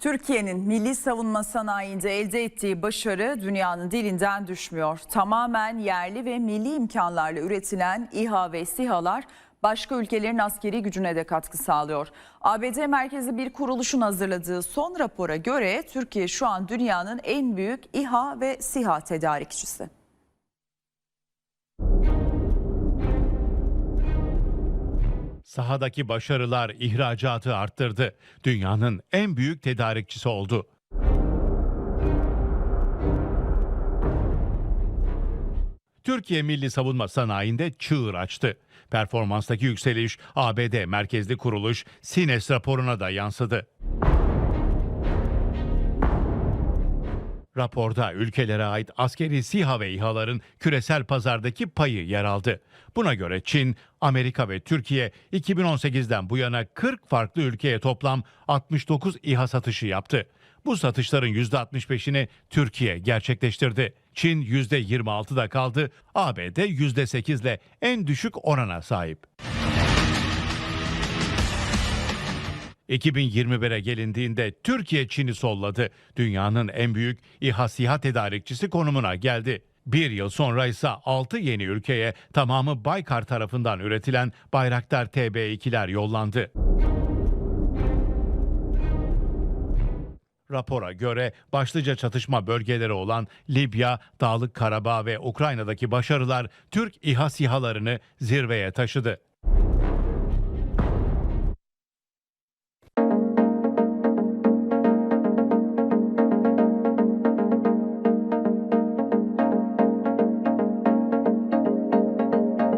Türkiye'nin milli savunma sanayinde elde ettiği başarı dünyanın dilinden düşmüyor. Tamamen yerli ve milli imkanlarla üretilen İHA ve SİHA'lar başka ülkelerin askeri gücüne de katkı sağlıyor. ABD merkezi bir kuruluşun hazırladığı son rapora göre Türkiye şu an dünyanın en büyük İHA ve SİHA tedarikçisi. Sahadaki başarılar ihracatı arttırdı. Dünyanın en büyük tedarikçisi oldu. Türkiye Milli Savunma Sanayi'nde çığır açtı. Performanstaki yükseliş ABD merkezli kuruluş Sines raporuna da yansıdı. Raporda ülkelere ait askeri SİHA ve İHA'ların küresel pazardaki payı yer aldı. Buna göre Çin, Amerika ve Türkiye 2018'den bu yana 40 farklı ülkeye toplam 69 İHA satışı yaptı. Bu satışların %65'ini Türkiye gerçekleştirdi. Çin %26'da kaldı, ABD %8 ile en düşük orana sahip. 2021'e gelindiğinde Türkiye Çin'i solladı. Dünyanın en büyük İHA SİHA tedarikçisi konumuna geldi. Bir yıl sonra ise 6 yeni ülkeye tamamı Baykar tarafından üretilen Bayraktar TB2'ler yollandı. Rapora göre başlıca çatışma bölgeleri olan Libya, Dağlık Karabağ ve Ukrayna'daki başarılar Türk İHA SİHA'larını zirveye taşıdı.